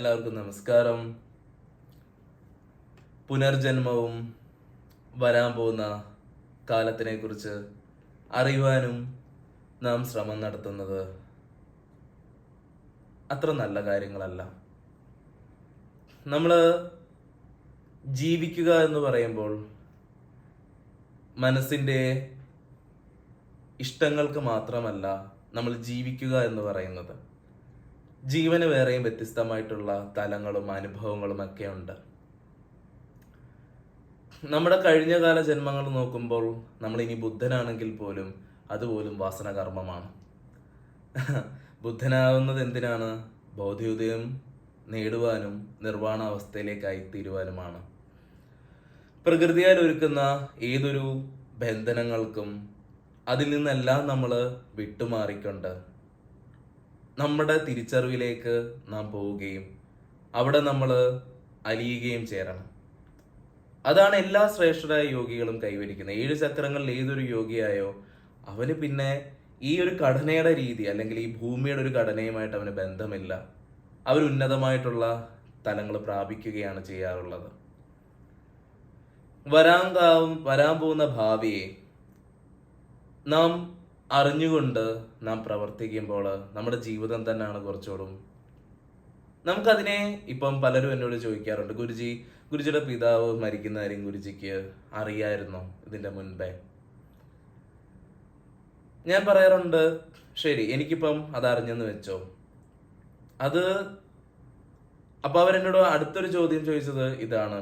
എല്ലാവർക്കും നമസ്കാരം. പുനർജന്മവും വരാൻ പോകുന്ന കാലത്തിനെ കുറിച്ച് അറിയുവാനും നാം ശ്രമം നടത്തുന്നത് അത്ര നല്ല കാര്യങ്ങളല്ല. നമ്മൾ ജീവിക്കുക എന്ന് പറയുമ്പോൾ മനസ്സിന്റെ ഇഷ്ടങ്ങൾക്ക് മാത്രമല്ല നമ്മൾ ജീവിക്കുക എന്ന് പറയുന്നത്. ജീവന് വേറെയും വ്യത്യസ്തമായിട്ടുള്ള തലങ്ങളും അനുഭവങ്ങളും ഒക്കെ ഉണ്ട്. നമ്മുടെ കഴിഞ്ഞകാല ജന്മങ്ങൾ നോക്കുമ്പോൾ നമ്മൾ ഇനി ബുദ്ധനാണെങ്കിൽ പോലും അതുപോലും വാസനകർമ്മമാണ്. ബുദ്ധനാവുന്നത് എന്തിനാണ്? ബൗദ്ധികതയും നേടുവാനും നിർവാണ അവസ്ഥയിലേക്കായി തീരുവാനുമാണ്. പ്രകൃതിയാൽ ഒരുക്കുന്ന ഏതൊരു ബന്ധനങ്ങൾക്കും അതിൽ നിന്നെല്ലാം നമ്മൾ വിട്ടുമാറിക്കൊണ്ട് നമ്മുടെ തിരിച്ചറിവിലേക്ക് നാം പോവുകയും അവിടെ നമ്മൾ അലിയുകയും ചേരണം. അതാണ് എല്ലാ ശ്രേഷ്ഠരായ യോഗികളും കൈവരിക്കുന്നത്. ഏഴ് ചക്രങ്ങളിൽ ഏതൊരു യോഗിയായോ അവന് പിന്നെ ഈ ഒരു ഘടനയുടെ രീതി അല്ലെങ്കിൽ ഈ ഭൂമിയുടെ ഒരു ഘടനയുമായിട്ട് അവന് ബന്ധമില്ല. അവർ ഉന്നതമായിട്ടുള്ള തലങ്ങൾ പ്രാപിക്കുകയാണ് ചെയ്യാറുള്ളത്. വരാൻ വരാൻ പോകുന്ന ഭാവിയെ നാം അറിഞ്ഞുകൊണ്ട് നാം പ്രവർത്തിക്കുമ്പോൾ നമ്മുടെ ജീവിതം തന്നെയാണ് കുറച്ചുകൂടും. നമുക്കതിനെ ഇപ്പം പലരും എന്നോട് ചോദിക്കാറുണ്ട് ഗുരുജി ഗുരുജിയുടെ പിതാവ് മരിക്കുന്ന കാര്യം ഗുരുജിക്ക് അറിയായിരുന്നോ ഇതിന്റെ മുൻപേ? ഞാൻ പറയാറുണ്ട് ശരി എനിക്കിപ്പം അത് അറിഞ്ഞെന്ന് വെച്ചോ. അത് അപ്പൊ അവരെന്നോട് അടുത്തൊരു ചോദ്യം ചോദിച്ചത് ഇതാണ്.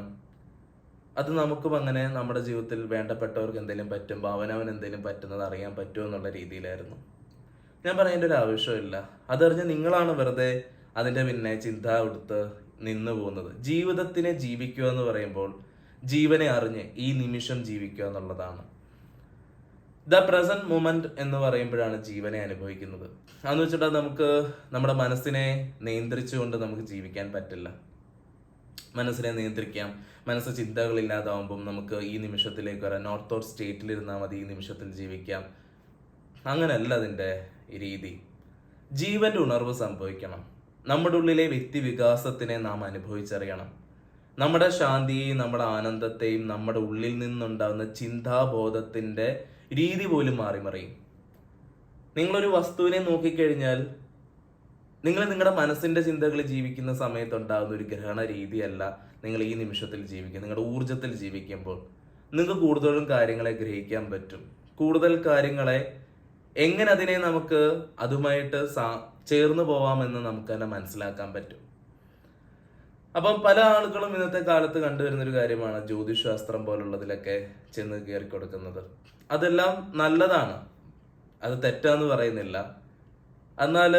അത് നമുക്കും അങ്ങനെ നമ്മുടെ ജീവിതത്തിൽ വേണ്ടപ്പെട്ടവർക്ക് എന്തെങ്കിലും പറ്റുമ്പോൾ അവനവൻ എന്തെങ്കിലും പറ്റുന്നത് അറിയാൻ പറ്റുമോ എന്നുള്ള രീതിയിലായിരുന്നു. ഞാൻ പറയേണ്ട ഒരു ആവശ്യമില്ല. അതറിഞ്ഞ് നിങ്ങളാണ് വെറുതെ അതിന്റെ പിന്നെ ചിന്ത കൊടുത്ത് നിന്നു പോകുന്നത്. ജീവിതത്തിനെ ജീവിക്കുക എന്ന് പറയുമ്പോൾ ജീവനെ അറിഞ്ഞ് ഈ നിമിഷം ജീവിക്കുക എന്നുള്ളതാണ്. ദ പ്രസന്റ് മൂമെന്റ് എന്ന് പറയുമ്പോഴാണ് ജീവനെ അനുഭവിക്കുന്നത്. അതെന്ന് വെച്ചിട്ട് നമുക്ക് നമ്മുടെ മനസ്സിനെ നിയന്ത്രിച്ചുകൊണ്ട് നമുക്ക് ജീവിക്കാൻ പറ്റില്ല. മനസ്സിനെ നിയന്ത്രിക്കാം. മനസ്സ് ചിന്തകളില്ലാതാവുമ്പം നമുക്ക് ഈ നിമിഷത്തിലേക്ക് വരാം. നോർത്ത് ഓർ സ്റ്റേറ്റിൽ ഇരുന്നാൽ മതി ഈ നിമിഷത്തിൽ ജീവിക്കാം. അങ്ങനെയല്ല അതിന്റെ രീതി. ജീവന്റെ ഉണർവ് സംഭവിക്കണം. നമ്മുടെ ഉള്ളിലെ വ്യക്തി വികാസത്തിനെ നാം അനുഭവിച്ചറിയണം. നമ്മുടെ ശാന്തിയെയും നമ്മുടെ ആനന്ദത്തെയും നമ്മുടെ ഉള്ളിൽ നിന്നുണ്ടാകുന്ന ചിന്താബോധത്തിന്റെ രീതി പോലും മാറി മറിയും നിങ്ങളൊരു വസ്തുവിനെ നോക്കിക്കഴിഞ്ഞാൽ നിങ്ങൾ നിങ്ങളുടെ മനസ്സിന്റെ ചിന്തകൾ ജീവിക്കുന്ന സമയത്ത് ഉണ്ടാകുന്ന ഒരു ഗ്രഹണ രീതിയല്ല നിങ്ങൾ ഈ നിമിഷത്തിൽ ജീവിക്കുക. നിങ്ങളുടെ ഊർജത്തിൽ ജീവിക്കുമ്പോൾ നിങ്ങൾക്ക് കൂടുതലും കാര്യങ്ങളെ ഗ്രഹിക്കാൻ പറ്റും. കൂടുതൽ കാര്യങ്ങളെ എങ്ങനെ അതിനെ നമുക്ക് അതുമായിട്ട് ചേർന്ന് പോവാമെന്ന് നമുക്ക് തന്നെ മനസ്സിലാക്കാൻ പറ്റും. അപ്പം പല ആളുകളും ഇന്നത്തെ കാലത്ത് കണ്ടുവരുന്ന ഒരു കാര്യമാണ് ജ്യോതിശാസ്ത്രം പോലുള്ളതിലൊക്കെ ചെന്ന് കയറി കൊടുക്കുന്നത് അതെല്ലാം നല്ലതാണ്. അത് തെറ്റാന്ന് പറയുന്നില്ല. എന്നാൽ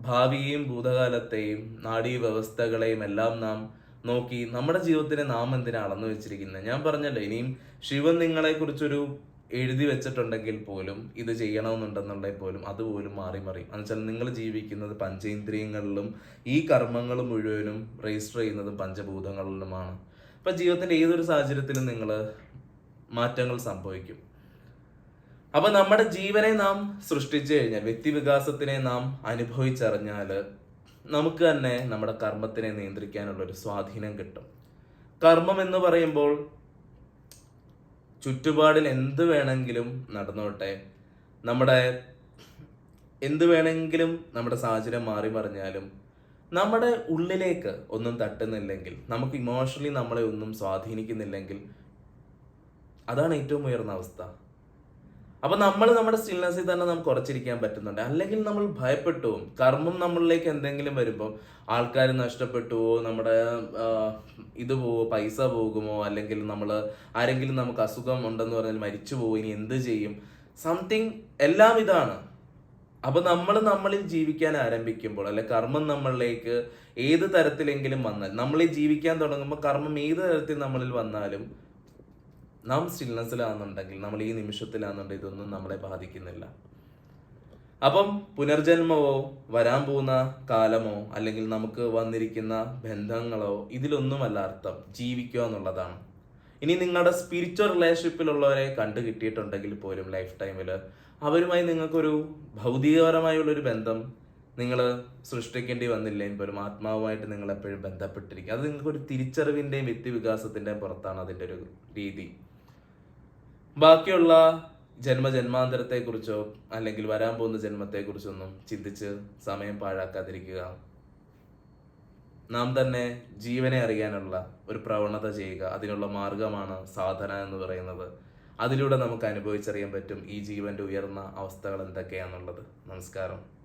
ഭാവിയെയും ഭൂതകാലത്തെയും നാടീ വ്യവസ്ഥകളെയും എല്ലാം നാം നോക്കി നമ്മുടെ ജീവിതത്തിനെ നാം എന്തിനാ അളന്നു വെച്ചിരിക്കുന്നത്? ഞാൻ പറഞ്ഞല്ലോ ഇനിയും ശിവൻ നിങ്ങളെ കുറിച്ചൊരു എഴുതി വെച്ചിട്ടുണ്ടെങ്കിൽ പോലും ഇത് ചെയ്യണമെന്നുണ്ടെന്നുണ്ടെങ്കിൽ പോലും അതുപോലും മാറി മറിയും. എന്നുവെച്ചാൽ നിങ്ങൾ ജീവിക്കുന്നത് പഞ്ചേന്ദ്രിയങ്ങളിലും ഈ കർമ്മങ്ങൾ മുഴുവനും രജിസ്റ്റർ ചെയ്യുന്നത് പഞ്ചഭൂതങ്ങളിലുമാണ്. അപ്പൊ ജീവിതത്തിന്റെ ഏതൊരു സാഹചര്യത്തിലും നിങ്ങൾ മാറ്റങ്ങൾ സംഭവിക്കും. അപ്പൊ നമ്മുടെ ജീവനെ നാം സൃഷ്ടിച്ചു കഴിഞ്ഞാൽ വ്യക്തി വികാസത്തിനെ നാം അനുഭവിച്ചറിഞ്ഞാൽ നമുക്ക് തന്നെ നമ്മുടെ കർമ്മത്തിനെ നിയന്ത്രിക്കാനുള്ള ഒരു സ്വാധീനം കിട്ടും. കർമ്മം എന്ന് പറയുമ്പോൾ ചുറ്റുപാടിൽ എന്ത് വേണമെങ്കിലും നടന്നോട്ടെ നമ്മുടെ എന്ത് വേണമെങ്കിലും നമ്മുടെ സാഹചര്യം മാറി മറിഞ്ഞാലും നമ്മുടെ ഉള്ളിലേക്ക് ഒന്നും തട്ടുന്നില്ലെങ്കിൽ നമുക്ക് ഇമോഷണലി നമ്മളെ ഒന്നും സ്വാധീനിക്കുന്നില്ലെങ്കിൽ അതാണ് ഏറ്റവും ഉയർന്ന അവസ്ഥ. അപ്പൊ നമ്മൾ നമ്മുടെ സ്റ്റിൽനെസ്സിൽ തന്നെ നമുക്ക് കുറച്ചിരിക്കാൻ പറ്റുന്നുണ്ട്. അല്ലെങ്കിൽ നമ്മൾ ഭയപ്പെട്ടു കർമ്മം നമ്മളിലേക്ക് എന്തെങ്കിലും വരുമ്പോൾ ആൾക്കാർ നഷ്ടപ്പെട്ടുവോ നമ്മുടെ ഇത് പോവോ പൈസ പോകുമോ അല്ലെങ്കിൽ നമ്മൾ ആരെങ്കിലും നമുക്ക് അസുഖം ഉണ്ടെന്ന് പറഞ്ഞാൽ മരിച്ചു പോകും ഇനി എന്ത് ചെയ്യും? സംതിങ് എല്ലാം ഇതാണ്. അപ്പൊ നമ്മൾ നമ്മളിൽ ജീവിക്കാൻ ആരംഭിക്കുമ്പോൾ അല്ലെ കർമ്മം നമ്മളിലേക്ക് ഏത് തരത്തിലെങ്കിലും വന്നാൽ നമ്മളിൽ ജീവിക്കാൻ തുടങ്ങുമ്പോൾ കർമ്മം ഏത് തരത്തിൽ നമ്മളിൽ വന്നാലും നാം സ്റ്റിൽനെസ്സിലാണെന്നുണ്ടെങ്കിൽ നമ്മൾ ഈ നിമിഷത്തിലാണെന്നുണ്ടെങ്കിൽ ഇതൊന്നും നമ്മളെ ബാധിക്കുന്നില്ല. അപ്പം പുനർജന്മവോ വരാൻ പോകുന്ന കാലമോ അല്ലെങ്കിൽ നമുക്ക് വന്നിരിക്കുന്ന ബന്ധങ്ങളോ ഇതിലൊന്നുമല്ല അർത്ഥം. ജീവിക്കുക എന്നുള്ളതാണ്. ഇനി നിങ്ങളുടെ സ്പിരിച്വൽ റിലേഷൻഷിപ്പിലുള്ളവരെ കണ്ടു കിട്ടിയിട്ടുണ്ടെങ്കിൽ പോലും ലൈഫ് ടൈമിൽ അവരുമായി നിങ്ങൾക്കൊരു ഭൗതികപരമായുള്ളൊരു ബന്ധം നിങ്ങൾ സൃഷ്ടിക്കേണ്ടി വന്നില്ലെങ്കിൽ പോലും ആത്മാവുമായിട്ട് നിങ്ങൾ എപ്പോഴും ബന്ധപ്പെട്ടിരിക്കും അത് നിങ്ങൾക്കൊരു തിരിച്ചറിവിന്റെയും വ്യക്തിവികാസത്തിന്റെയും പുറത്താണ് അതിന്റെ ഒരു രീതി. ബാക്കിയുള്ള ജന്മജന്മാന്തരത്തെക്കുറിച്ചോ അല്ലെങ്കിൽ വരാൻ പോകുന്ന ജന്മത്തെക്കുറിച്ചൊന്നും ചിന്തിച്ച് സമയം പാഴാക്കാതിരിക്കുക. നാം തന്നെ ജീവനെ അറിയാനുള്ള ഒരു പ്രവണത ചെയ്യുക. അതിനുള്ള മാർഗമാണ് സാധന എന്ന് പറയുന്നത്. അതിലൂടെ നമുക്ക് അനുഭവിച്ചറിയാൻ പറ്റും ഈ ജീവന്റെ ഉയർന്ന അവസ്ഥകൾ എന്തൊക്കെയാണെന്നുള്ളത് നമസ്കാരം.